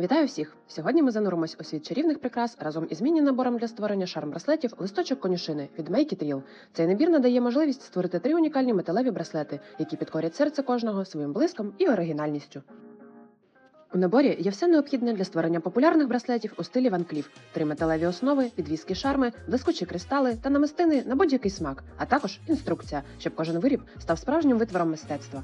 Вітаю всіх! Сьогодні ми зануримось у світ чарівних прикрас разом із міні-набором для створення шарм-браслетів листочок конюшини від Make It Real. Цей набір надає можливість створити три унікальні металеві браслети, які підкорять серце кожного своїм блиском і оригінальністю. У наборі є все необхідне для створення популярних браслетів у стилі Ван Кліф, три металеві основи, підвіски шарми, блискучі кристали та намистини на будь-який смак, а також інструкція, щоб кожен виріб став справжнім витвором мистецтва.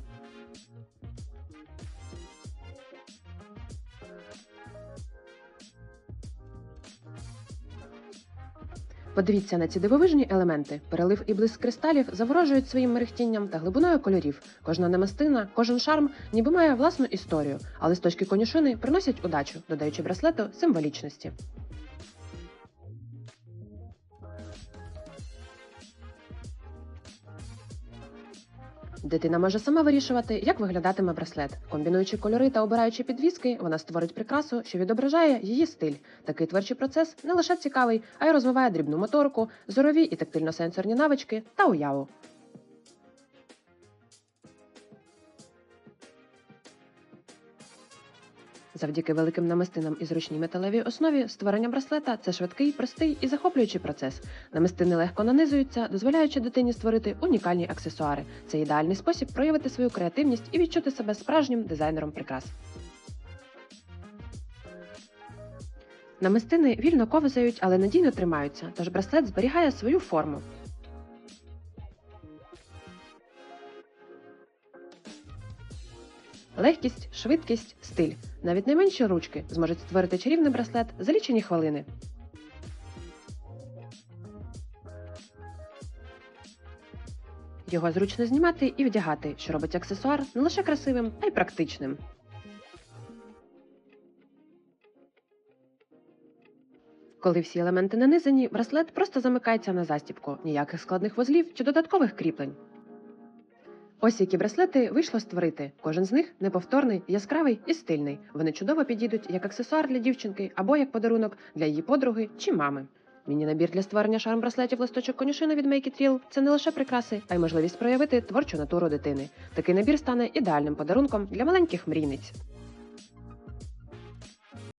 Подивіться на ці дивовижні елементи. Перелив і блиск кристалів заворожують своїм мерехтінням та глибиною кольорів. Кожна намистина, кожен шарм ніби має власну історію, а листочки конюшини приносять удачу, додаючи браслету символічності. Дитина може сама вирішувати, як виглядатиме браслет. Комбінуючи кольори та обираючи підвіски, вона створить прикрасу, що відображає її стиль. Такий творчий процес не лише цікавий, а й розвиває дрібну моторику, зорові і тактильно-сенсорні навички та уяву. Завдяки великим намистинам і зручній металевій основі створення браслета це швидкий, простий і захоплюючий процес. Намистини легко нанизуються, дозволяючи дитині створити унікальні аксесуари. Це ідеальний спосіб проявити свою креативність і відчути себе справжнім дизайнером прикрас. Намистини вільно ковзають, але надійно тримаються, тож браслет зберігає свою форму. Легкість, швидкість, стиль. Навіть найменші ручки зможуть створити чарівний браслет за лічені хвилини. Його зручно знімати і вдягати, що робить аксесуар не лише красивим, а й практичним. Коли всі елементи нанизані, браслет просто замикається на застібку, ніяких складних вузлів чи додаткових кріплень. Ось які браслети вийшло створити. Кожен з них неповторний, яскравий і стильний. Вони чудово підійдуть як аксесуар для дівчинки або як подарунок для її подруги чи мами. Міні-набір для створення шарм-браслетів листочок конюшини від Make It Real – це не лише прикраси, а й можливість проявити творчу натуру дитини. Такий набір стане ідеальним подарунком для маленьких мрійниць.